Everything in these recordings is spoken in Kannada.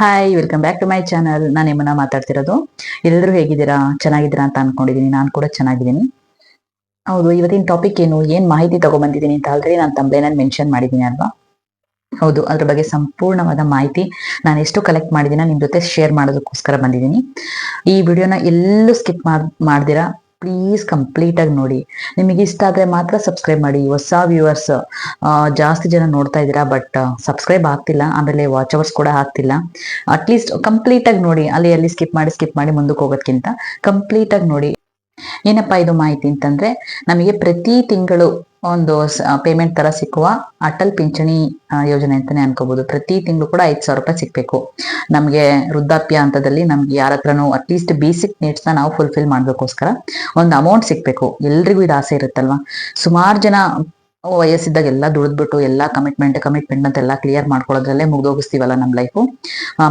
Hi welcome back to my channel ನಾನು ನಿಮ್ಮನ್ನ ಮಾತಾಡ್ತಿರೋದು. ಎಲ್ಲರೂ ಹೇಗಿದ್ದೀರಾ? ಚೆನ್ನಾಗಿದ್ದೀರಾ ಅಂತ ಅನ್ಕೊಂಡಿದೀನಿ. ನಾನು ಕೂಡ ಚೆನ್ನಾಗಿದ್ದೀನಿ. ಹೌದು, ಇವತ್ತಿನ ಟಾಪಿಕ್ ಏನು? ಏನು ಮಾಹಿತಿ ತಗೊಂಡ್ಬಂದಿದ್ದೀನಿ ಅಂತ ಆಲ್ರೆಡಿ ನಾನು ತಂಬ್ಲೇನಲ್ಲಿ ಮೆನ್ಷನ್ ಮಾಡಿದ್ದೀನಿ ಅಲ್ವಾ? ಹೌದು, ಅದ್ರ ಬಗ್ಗೆ ಸಂಪೂರ್ಣವಾದ ಮಾಹಿತಿ ನಾನು ಎಷ್ಟು ಕಲೆಕ್ಟ್ ಮಾಡಿದ್ದೀನಿ ನಿಮ್ ಜೊತೆ ಶೇರ್ ಮಾಡೋದಕ್ಕೋಸ್ಕರ ಬಂದಿದ್ದೀನಿ. ಈ ವಿಡಿಯೋನ ಎಲ್ಲೂ ಸ್ಕಿಪ್ ಮಾಡ್ದಿರಾ? ಪ್ಲೀಸ್ ಕಂಪ್ಲೀಟ್ ಆಗಿ ನೋಡಿ. ನಿಮಗೆ ಇಷ್ಟ ಆದ್ರೆ ಮಾತ್ರ ಸಬ್ಸ್ಕ್ರೈಬ್ ಮಾಡಿ. ಹೊಸ ವ್ಯೂವರ್ಸ್ ಜಾಸ್ತಿ ಜನ ನೋಡ್ತಾ ಇದ್ದೀರಾ ಬಟ್ ಸಬ್ಸ್ಕ್ರೈಬ್ ಆಗ್ತಿಲ್ಲ. ಆಮೇಲೆ ವಾಚ್ ಅವರ್ಸ್ ಕೂಡ ಆಗ್ತಿಲ್ಲ. ಅಟ್ಲೀಸ್ಟ್ ಕಂಪ್ಲೀಟ್ ಆಗಿ ನೋಡಿ. ಅಲ್ಲಿ ಅಲ್ಲಿ ಸ್ಕಿಪ್ ಮಾಡಿ ಸ್ಕಿಪ್ ಮಾಡಿ ಮುಂದಕ್ಕೆ ಹೋಗೋದಕ್ಕಿಂತ ಕಂಪ್ಲೀಟ್ ಆಗಿ ನೋಡಿ. ಏನಪ್ಪಾ ಇದು ಮಾಹಿತಿ ಅಂತಂದ್ರೆ ನಮಗೆ ಪ್ರತಿ ತಿಂಗಳು ಒಂದು ಪೇಮೆಂಟ್ ತರ ಸಿಕ್ಕುವ ಅಟಲ್ ಪಿಂಚಣಿ ಯೋಜನೆ ಅಂತಾನೆ ಅನ್ಕೋಬಹುದು ಪ್ರತಿ ತಿಂಗಳು ಕೂಡ ಐದ್ ಸಾವಿರ ರೂಪಾಯಿ ಸಿಕ್ಬೇಕು. ನಮಗೆ ವೃದ್ಧಾಪ್ಯ ಹಂತದಲ್ಲಿ ನಮ್ಗೆ ಯಾರ ಹತ್ರನೂ ಅಟ್ಲೀಸ್ಟ್ ಬೇಸಿಕ್ ನೀಡ್ಸ್ ನಾವು ಫುಲ್ಫಿಲ್ ಮಾಡ್ಬೇಕೋಸ್ಕರ ಒಂದು ಅಮೌಂಟ್ ಸಿಕ್ಬೇಕು. ಎಲ್ರಿಗೂ ಇದು ಆಸೆ ಇರುತ್ತಲ್ವಾ? ಸುಮಾರು ಜನ ವಯಸ್ಸಿದ್ದಾಗ ಎಲ್ಲ ದುಡಿದ್ಬಿಟ್ಟು ಎಲ್ಲ ಕಮಿಟ್ಮೆಂಟ್ ಕಮಿಟ್ಮೆಂಟ್ ಅಂತ ಎಲ್ಲ ಕ್ಲಿಯರ್ ಮಾಡ್ಕೊಳ್ಳೋದ್ರಲ್ಲೇ ಮುಗ್ದೋಗಿಸ್ತೀವಲ್ಲ ನಮ್ಮ ಲೈಫು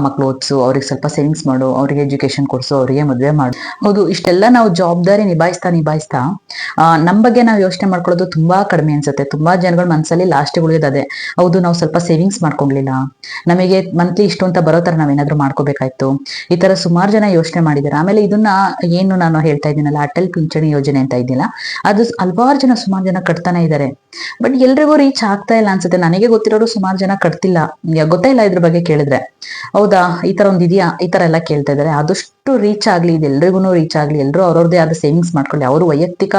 ಮಕ್ಳು ಓದಿಸು, ಅವ್ರಿಗೆ ಸ್ವಲ್ಪ ಸೇವಿಂಗ್ಸ್ ಮಾಡು, ಅವ್ರಿಗೆ ಎಜುಕೇಶನ್ ಕೊಡಿಸು, ಅವರಿಗೆ ಮದುವೆ ಮಾಡು. ಹೌದು, ಇಷ್ಟೆಲ್ಲ ನಾವು ಜವಾಬ್ದಾರಿ ನಿಭಾಯಿಸ್ತಾ ನಿಭಾಯಿಸ್ತಾ ನಮ್ಮ ನಮ್ ಬಗ್ಗೆ ನಾವು ಯೋಚನೆ ಮಾಡ್ಕೊಳ್ಳೋದು ತುಂಬಾ ಕಡಿಮೆ ಅನ್ಸುತ್ತೆ. ತುಂಬಾ ಜನಗಳ ಮನಸ್ಸಲ್ಲಿ ಲಾಸ್ಟ್ ಉಳಿಯೋದು ಹೌದು, ನಾವು ಸ್ವಲ್ಪ ಸೇವಿಂಗ್ಸ್ ಮಾಡ್ಕೊಂಡ್ಲಿಲ್ಲ ನಮಗೆ ಮಂತ್ಲಿ ಇಷ್ಟು ಅಂತ ಬರೋ ತರ ನಾವೇನಾದ್ರೂ ಮಾಡ್ಕೋಬೇಕಾಯ್ತು? ಈ ತರ ಸುಮಾರು ಜನ ಯೋಚನೆ ಮಾಡಿದ್ದಾರೆ ಆಮೇಲೆ ಇದನ್ನ ಏನು ನಾನು ಹೇಳ್ತಾ ಇದ್ದೀನಲ್ಲ, ಅಟಲ್ ಪಿಂಚಣಿ ಯೋಜನೆ ಅಂತ ಇದ್ದಿಲ್ಲ ಅದು ಹಲವಾರು ಜನ, ಸುಮಾರು ಜನ ಕಟ್ತಾನೆ ಇದ್ದಾರೆ ಬಟ್ ಎಲ್ರಿಗೂ ರೀಚ್ ಆಗ್ತಾ ಇಲ್ಲ ಅನ್ಸುತ್ತೆ. ನನಗೆ ಗೊತ್ತಿರೋರು ಸುಮಾರು ಜನ ಕಟ್ತಿಲ್ಲ. ಗೊತ್ತಾ ಇಲ್ಲ ಇದ್ರ ಬಗ್ಗೆ ಕೇಳಿದ್ರೆ. ಹೌದಾ? ಈ ತರ ಒಂದ್ ಇದೆಯಾ? ಈ ತರ ಎಲ್ಲ ಕೇಳ್ತಾ ಇದಾರೆ. ಆದಷ್ಟು ರೀಚ್ ಆಗ್ಲಿ, ಇದು ಎಲ್ರಿಗೂ ರೀಚ್ ಆಗ್ಲಿ ಎಲ್ಲರೂ ಅವ್ರವ್ರದೇ ಆದ ಸೇವಿಂಗ್ಸ್ ಮಾಡ್ಕೊಳ್ಳಿ. ಅವರು ವೈಯಕ್ತಿಕ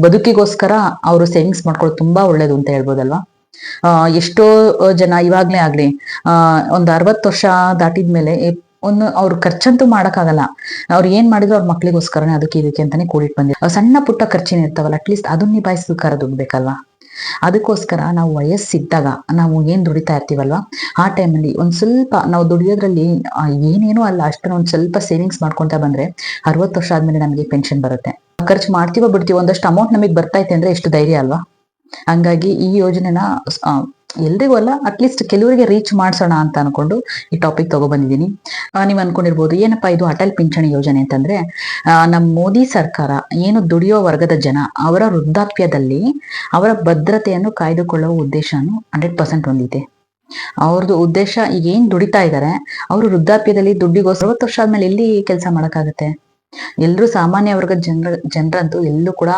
ಬದುಕಿಗೋಸ್ಕರ ಅವರು ಸೇವಿಂಗ್ಸ್ ಮಾಡ್ಕೊಳ್ಳೋದು ತುಂಬಾ ಒಳ್ಳೇದು ಅಂತ ಹೇಳ್ಬೋದಲ್ವಾ? ಎಷ್ಟೋ ಜನ ಇವಾಗ್ಲೇ ಆಗ್ಲಿ, ಆ, ಒಂದ್ ಅರವತ್ತು ವರ್ಷ ದಾಟಿದ್ಮೇಲೆ ಒಂದು ಅವ್ರ ಖರ್ಚಂತೂ ಮಾಡಕ್ಕಾಗಲ್ಲ. ಅವ್ರು ಏನ್ ಮಾಡಿದ್ರು ಅವ್ರ ಮಕ್ಳಿಗೋಸ್ಕರನೇ ಅದಕ್ಕೆ ಇದಕ್ಕೆ ಅಂತಾನೆ ಕೂಡಿಟ್ ಬಂದಿದ್ರು. ಸಣ್ಣ ಪುಟ್ಟ ಖರ್ಚಿನ ಇರ್ತಾವಲ್ಲ ಅಟ್ಲೀಸ್ಟ್ ಅದನ್ನ ನಿಭಾಯಿಸೋದಕ್ಕಾರ ದುಡ್ಡು ಬೇಕಲ್ವಾ? ಅದಕ್ಕೋಸ್ಕರ ನಾವು ವಯಸ್ಸಿದ್ದಾಗ ನಾವು ಏನ್ ದುಡಿತಾ ಇರ್ತೀವಲ್ವಾ? ಆ ಟೈಮಲ್ಲಿ ಒಂದ್ ಸ್ವಲ್ಪ ನಾವು ದುಡಿಯೋದ್ರಲ್ಲಿ ಏನೇನೂ ಅಲ್ಲ, ಅಷ್ಟನ್ನ ಒಂದ್ ಸ್ವಲ್ಪ ಸೇವಿಂಗ್ಸ್ ಮಾಡ್ಕೊಂತ ಬಂದ್ರೆ ಅರವತ್ತು ವರ್ಷ ಆದ್ಮೇಲೆ ನಮಗೆ ಪೆನ್ಷನ್ ಬರುತ್ತೆ. ಖರ್ಚು ಮಾಡ್ತೀವೋ ಬಿಡ್ತೀವೋ ಒಂದಷ್ಟು ಅಮೌಂಟ್ ನಮಗೆ ಬರ್ತೈತೆ ಅಂದ್ರೆ ಎಷ್ಟು ಧೈರ್ಯ ಅಲ್ವಾ? ಹಂಗಾಗಿ ಈ ಯೋಜನೆನ ಎಲ್ರಿಗೂ ಅಲ್ಲ ಅಟ್ಲೀಸ್ಟ್ ಕೆಲವರಿಗೆ ರೀಚ್ ಮಾಡಿಸೋಣ ಅಂತ ಅನ್ಕೊಂಡು ಈ ಟಾಪಿಕ್ ತಗೊಬಂದಿದ್ದೀನಿ. ನೀವು ಅನ್ಕೊಂಡಿರ್ಬೋದು, ಏನಪ್ಪಾ ಇದು ಅಟಲ್ ಪಿಂಚಣಿ ಯೋಜನೆ ಅಂತಂದ್ರೆ ನಮ್ಮ ಮೋದಿ ಸರ್ಕಾರ ಏನು ದುಡಿಯೋ ವರ್ಗದ ಜನ ಅವರ ವೃದ್ಧಾಪ್ಯದಲ್ಲಿ ಅವರ ಭದ್ರತೆಯನ್ನು ಕಾಯ್ದುಕೊಳ್ಳುವ ಉದ್ದೇಶನು ಹಂಡ್ರೆಡ್ ಪರ್ಸೆಂಟ್ ಹೊಂದಿದೆ ಅವ್ರದ್ದು ಉದ್ದೇಶ ಈಗ ಏನ್ ದುಡಿತಾ ಇದ್ದಾರೆ ಅವರು ವೃದ್ಧಾಪ್ಯದಲ್ಲಿ ದುಡ್ಡಿಗೋಸ್ಕರ ವರ್ಷ ಆದ್ಮೇಲೆ ಎಲ್ಲಿ ಕೆಲಸ ಮಾಡಕ್ಕಾಗತ್ತೆ? ಎಲ್ರು ಸಾಮಾನ್ಯ ವರ್ಗದ ಜನರ, ಜನರಂತೂ ಎಲ್ಲೂ ಕೂಡ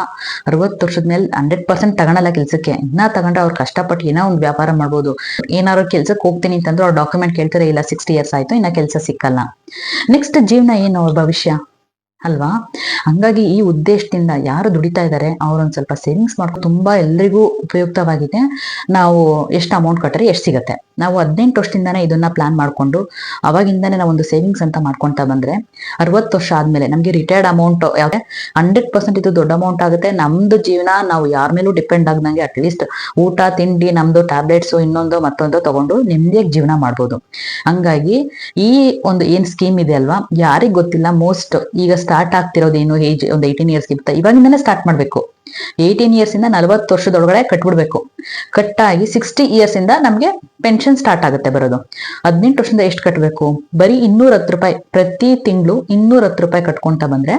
ಅರವತ್ತು ವರ್ಷದ ಮೇಲೆ ಹಂಡ್ರೆಡ್ ಪರ್ಸೆಂಟ್ ತಗೊಳಲ್ಲ ಕೆಲ್ಸಕ್ಕೆ. ಇನ್ನ ತಗೊಂಡ್ರೆ ಅವ್ರು ಕಷ್ಟಪಟ್ಟು ಏನೋ ಒಂದು ವ್ಯಾಪಾರ ಮಾಡ್ಬೋದು. ಏನಾದ್ರು ಕೆಲಸಕ್ಕೆ ಹೋಗ್ತೀನಿ ಅಂತಂದ್ರೆ ಅವ್ರ ಡಾಕ್ಯುಮೆಂಟ್ ಕೇಳ್ತಾರೆ, ಇಲ್ಲ ಸಿಕ್ಸ್ಟಿ ಇಯರ್ಸ್ ಆಯ್ತು, ಇನ್ನ ಕೆಲಸ ಸಿಕ್ಕಲ್ಲ. ನೆಕ್ಸ್ಟ್ ಜೀವನ ಏನು ಅವ್ರ ಭವಿಷ್ಯ? ಅಲ್ವಾ? ಹಂಗಾಗಿ ಈ ಉದ್ದೇಶದಿಂದ ಯಾರು ದುಡಿತಾ ಇದ್ದಾರೆ ಅವ್ರೊಂದು ಸ್ವಲ್ಪ ಸೇವಿಂಗ್ಸ್ ಮಾಡ್ಕೊಂಡು ತುಂಬಾ ಎಲ್ರಿಗೂ ಉಪಯುಕ್ತವಾಗಿದೆ. ನಾವು ಎಷ್ಟು ಅಮೌಂಟ್ ಕಟ್ಟರೆ ಎಷ್ಟು ಸಿಗತ್ತೆ? ನಾವು ಹದಿನೆಂಟು ವರ್ಷದಿಂದಾನೇ ಇದನ್ನ ಪ್ಲಾನ್ ಮಾಡ್ಕೊಂಡು, ಅವಾಗಿಂದಾನೇ ನಾವು ಒಂದು ಸೇವಿಂಗ್ಸ್ ಅಂತ ಮಾಡ್ಕೊಂತ ಬಂದ್ರೆ, ಅರವತ್ತು ವರ್ಷ ಆದ್ಮೇಲೆ ನಮ್ಗೆ ರಿಟೈರ್ಡ್ ಅಮೌಂಟ್ ಯಾವ್ದೇ ಹಂಡ್ರೆಡ್ ಪರ್ಸೆಂಟ್ ಇದು ದೊಡ್ಡ ಅಮೌಂಟ್ ಆಗುತ್ತೆ. ನಮ್ದು ಜೀವನ ನಾವು ಯಾರ ಮೇಲೂ ಡಿಪೆಂಡ್ ಆಗದಂಗೆ ಅಟ್ಲೀಸ್ಟ್ ಊಟ, ತಿಂಡಿ, ನಮ್ದು ಟ್ಯಾಬ್ಲೆಟ್ಸ್ ಇನ್ನೊಂದು ಮತ್ತೊಂದು ತಗೊಂಡು ನೆಮ್ಮದಿಯಾಗಿ ಜೀವನ ಮಾಡ್ಬೋದು. ಹಂಗಾಗಿ ಈ ಒಂದು ಏನ್ ಸ್ಕೀಮ್ ಇದೆ ಅಲ್ವಾ? ಯಾರಿಗ್ ಗೊತ್ತಿಲ್ಲ ಮೋಸ್ಟ್ ಈಗ ಸ್ಟಾರ್ಟ್ ಆಗ್ತಿರೋದೇನು ಏಜ್ ಒಂದು ಏಯ್ಟೀನ್ ಇಯರ್ಸ್ ಇರುತ್ತೆ ಇವಾಗಿಂದಾನೇ ಸ್ಟಾರ್ಟ್ ಮಾಡ್ಬೇಕು. ಏಯ್ಟೀನ್ ಇಯರ್ಸ್ ಇಂದ ನಲವತ್ತು ವರ್ಷದೊಳಗಡೆ ಕಟ್ಬಿಡ್ಬೇಕು. ಕಟ್ಟಾಗಿ ಸಿಕ್ಸ್ಟಿ ಇಯರ್ಸ್ ಇಂದ ನಮ್ಗೆ ಪೆನ್ಷನ್ ಸ್ಟಾರ್ಟ್ ಆಗುತ್ತೆ ಬರೋದು. ಹದಿನೆಂಟು ವರ್ಷದಿಂದ ಎಷ್ಟು ಕಟ್ಟಬೇಕು ಬರೀ ಇನ್ನೂರ ಹತ್ತು ರೂಪಾಯಿ, ಪ್ರತಿ ತಿಂಗಳು ಇನ್ನೂರ ಹತ್ತು ರೂಪಾಯಿ ಕಟ್ಕೊಂತ ಬಂದ್ರೆ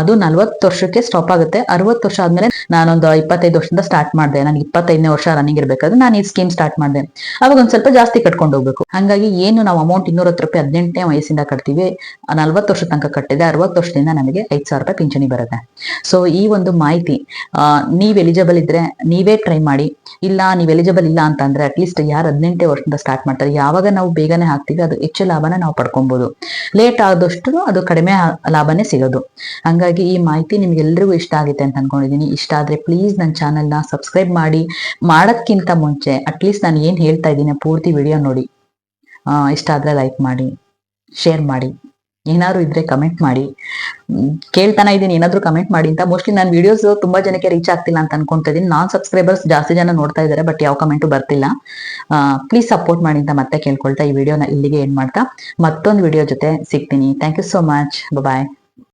ಅದು ನಲ್ವತ್ತು ವರ್ಷಕ್ಕೆ ಸ್ಟಾಪ್ ಆಗುತ್ತೆ. ಅರವತ್ತು ವರ್ಷ ಆದ್ಮೇಲೆ ನಾನೊಂದು ಇಪ್ಪತ್ತೈದು ವರ್ಷದಿಂದ ಸ್ಟಾರ್ಟ್ ಮಾಡಿದೆ. ನನಗೆ ಇಪ್ಪತ್ತೈದನೇ ವರ್ಷ ರನ್ನಿಂಗ್ ಇರಬೇಕಾದ್ರೆ ನಾನು ಈ ಸ್ಕೀಮ್ ಸ್ಟಾರ್ಟ್ ಮಾಡಿದೆ. ಅವಾಗ ಒಂದ್ ಸ್ವಲ್ಪ ಜಾಸ್ತಿ ಕಟ್ಕೊಂಡು ಹೋಗ್ಬೇಕು. ಹಂಗಾಗಿ ಏನು ನಾವು ಅಮೌಂಟ್ ಇನ್ನೂರ ಹತ್ತು ರೂಪಾಯಿ ಹದಿನೆಂಟನೇ ವಯಸ್ಸಿಂದ ಕಟ್ತೀವಿ, ನಲ್ವತ್ತು ವರ್ಷ ತನಕ ಕಟ್ಟಿದೆ, ಅರವತ್ತು ವರ್ಷದಿಂದ ನಮಗೆ ಐದು ಸಾವಿರ ರೂಪಾಯಿ ಪಿಂಚಣಿ ಬರುತ್ತೆ. ಸೊ ಈ ಒಂದು ಮಾಹಿತಿ ನೀವ್ ಎಲಿಜಿಬಲ್ ಇದ್ರೆ ನೀವೇ ಟ್ರೈ ಮಾಡಿ. ಇಲ್ಲ, ನೀವು ಎಲಿಜಿಬಲ್ ಇಲ್ಲ ಅಂತ ಅಂದ್ರೆ ಅಟ್ಲೀಸ್ಟ್ ಯಾರು ಹದಿನೆಂಟೇ ವರ್ಷದಿಂದ ಸ್ಟಾರ್ಟ್ ಮಾಡ್ತಾರೆ. ಯಾವಾಗ ನಾವು ಬೇಗನೆ ಹಾಕ್ತೀವಿ, ಅದು ಹೆಚ್ಚು ಲಾಭನ ನಾವು ಪಡ್ಕೊಬಹುದು ಲೇಟ್ ಆದಷ್ಟು ಅದು ಕಡಿಮೆ ಲಾಭನೇ ಸಿಗೋದು. ಹಂಗಾಗಿ ಈ ಮಾಹಿತಿ ನಿಮ್ಗೆಲ್ರಿಗೂ ಇಷ್ಟ ಆಗುತ್ತೆ ಅಂತ ಅನ್ಕೊಂಡಿದೀನಿ. ಇಷ್ಟ ಆದ್ರೆ ಪ್ಲೀಸ್ ನನ್ನ ಚಾನೆಲ್ನ ಸಬ್ಸ್ಕ್ರೈಬ್ ಮಾಡಿ. ಮಾಡೋದ್ಕಿಂತ ಮುಂಚೆ ಅಟ್ಲೀಸ್ಟ್ ನಾನು ಏನ್ ಹೇಳ್ತಾ ಇದ್ದೀನಿ ಪೂರ್ತಿ ವಿಡಿಯೋ ನೋಡಿ. ಇಷ್ಟ ಆದ್ರೆ ಲೈಕ್ ಮಾಡಿ ಶೇರ್ ಮಾಡಿ. ಏನಾದ್ರು ಇದ್ರೆ ಕಮೆಂಟ್ ಮಾಡಿ. ಕೇಳ್ತಾನೆ ಇದ್ದೀನಿ, ಏನಾದ್ರು ಕಮೆಂಟ್ ಮಾಡಿ ಅಂತ. ಮೋಸ್ಟ್ಲಿ ನಾನು ವಿಡಿಯೋಸ್ ತುಂಬಾ ಜನಕ್ಕೆ ರೀಚ್ ಆಗ್ತಿಲ್ಲ ಅಂತ ಅನ್ಕೊಂತ ಇದೀನಿ ನಾನ್ ಸಬ್ಸ್ಕ್ರೈಬರ್ಸ್ ಜಾಸ್ತಿ ಜನ ನೋಡ್ತಾ ಇದ್ದಾರೆ ಬಟ್ ಯಾವ ಕಮೆಂಟು ಬರ್ತಿಲ್ಲ. ಪ್ಲೀಸ್ ಸಪೋರ್ಟ್ ಮಾಡಿ ಅಂತ ಮತ್ತೆ ಕೇಳ್ಕೊಳ್ತಾ ಈ ವಿಡಿಯೋನ ಇಲ್ಲಿಗೆ ಏನ್ ಮಾಡ್ತಾ. ಮತ್ತೊಂದು ವಿಡಿಯೋ ಜೊತೆ ಸಿಗ್ತೀನಿ. Thank you so much bye